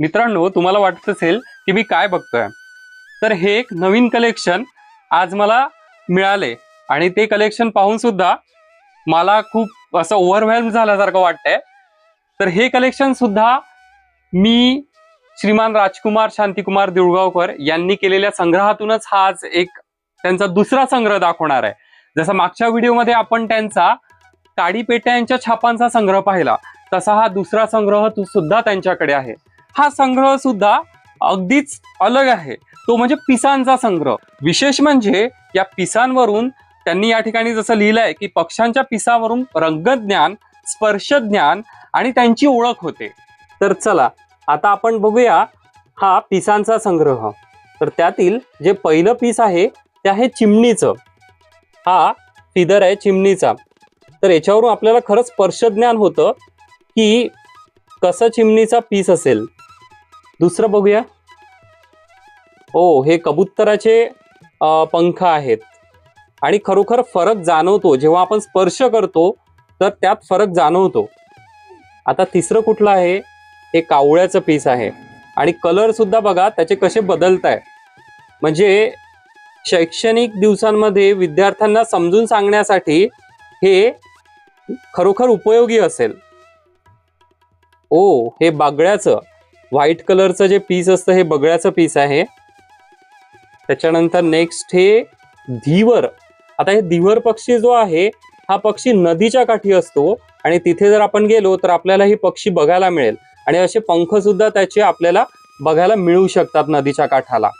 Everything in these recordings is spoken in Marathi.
मित्रांनो तुम्हाला वाटत असेल की मी काय बघतोय. तर हे एक नवीन कलेक्शन आज मला मिळाले. आणि ते कलेक्शन पाहून सुद्धा मला खूप असं ओव्हरवेल्म झाल्यासारखं वाटतंय. तर हे कलेक्शन सुद्धा मी श्रीमान राजकुमार शांतिकुमार देऊळगावकर यांनी केलेल्या संग्रहातूनच हा आज एक त्यांचा दुसरा संग्रह दाखवणार आहे. जसा मागच्या व्हिडिओमध्ये आपण त्यांचा काडीपेट्यांच्या छापांचा संग्रह पाहिला तसा हा दुसरा संग्रह सुद्धा त्यांच्याकडे आहे. हा संग्रह सुद्धा अगदीच अलग आहे. तो म्हणजे पिसांचा संग्रह. विशेष म्हणजे या पिसांवरून त्यांनी या ठिकाणी जसं लिहिलंय की पक्ष्यांच्या पिसावरून रंगज्ञान स्पर्शज्ञान आणि त्यांची ओळख होते. तर चला आता आपण बघूया हा पिसांचा संग्रह. तर त्यातील जे पहिलं पीस आहे ते आहे चिमणीचं. हा फिदर आहे चिमणीचा. तर याच्यावरून आपल्याला खरंच स्पर्शज्ञान होतं की कसं चिमणीचा पीस असेल. दुसरं बघूया. ओ हे कबुतराचे पंख आहेत. आणि खरोखर फरक जाणवतो. जेव्हा आपण स्पर्श करतो तर त्यात फरक जाणवतो. आता तिसरं कुठलं आहे? हे कावळ्याचं पीस आहे. आणि कलर सुद्धा बघा त्याचे कसे बदलत आहे म्हणजे शैक्षणिक दिवसांमध्ये विद्यार्थ्यांना समजून सांगण्यासाठी हे खरोखर उपयोगी असेल. ओ हे बागड्याचं. व्हाईट कलरचं जे पीस असतं हे बगळ्याचं पीस आहे. त्याच्यानंतर नेक्स्ट हे धीवर. आता हे धीवर पक्षी जो आहे हा पक्षी नदीच्या काठी असतो आणि तिथे जर आपण गेलो तर आपल्याला ही पक्षी बघायला मिळेल. आणि असे पंख सुद्धा त्याचे आपल्याला बघायला मिळू शकतात नदीच्या काठाला.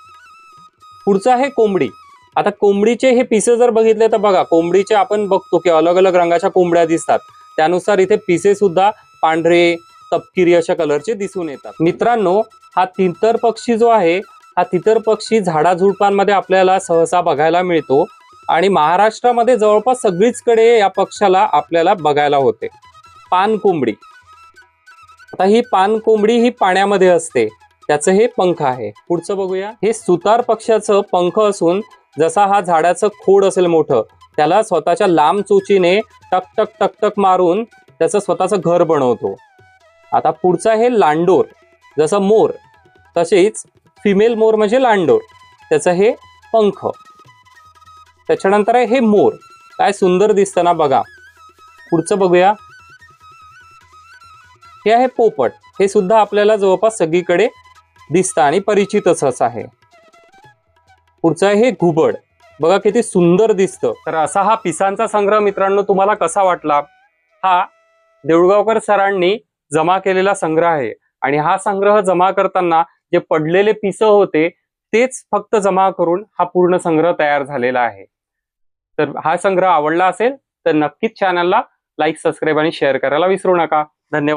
पुढचं आहे कोंबडी. आता कोंबडीचे हे पिसे जर बघितले तर बघा कोंबडीचे आपण बघतो की अलग अलग रंगाच्या कोंबड्या दिसतात. त्यानुसार इथे पिसे सुद्धा पांढरे तपकिरी अशा कलरचे दिसून येतात. मित्रांनो हा तितर पक्षी जो आहे हा तितर पक्षी झाडाझुडपांमध्ये आपल्याला सहसा बघायला मिळतो आणि महाराष्ट्रामध्ये जवळपास सगळीचकडे या पक्षाला आपल्याला बघायला होते. पानकोंबडी. आता ही पानकोंबडी ही पाण्यामध्ये असते. त्याचं हे पंख आहे. पुढचं बघूया. हे सुतार पक्षाचं पंख असून जसा हा झाडाचं खोड असेल मोठं त्याला स्वतःच्या लांब चोचीने टक टक टक टक मारून त्याचं स्वतःचं घर बनवतो. आता पुढचं आहे लांडोर जसं मोर तसेच फिमेल मोर म्हणजे लांडोर त्याचं हे पंख. त्याच्यानंतर आहे हे मोर काय सुंदर दिसतं ना बघा. पुढचं बघूया. हे आहे पोपट हे सुद्धा आपल्याला जवळपास सगळीकडे दिसतं आणि परिचितच आहे. पुढचं आहे हे घुबड बघा किती सुंदर दिसतं. तर असा हा पिसांचा संग्रह मित्रांनो तुम्हाला कसा वाटला? हा देऊळगावकर सरांनी जमा केलेला संग्रह आहे. आणि हा संग्रह जमा करताना जे पडलेले पिसं होते तेच फक्त जमा करून हा पूर्ण संग्रह तयार झालेला आहे. तर हा संग्रह आवडला असेल तर नक्कीच चॅनलला लाईक सबस्क्राईब आणि शेअर करायला विसरू नका. धन्यवाद.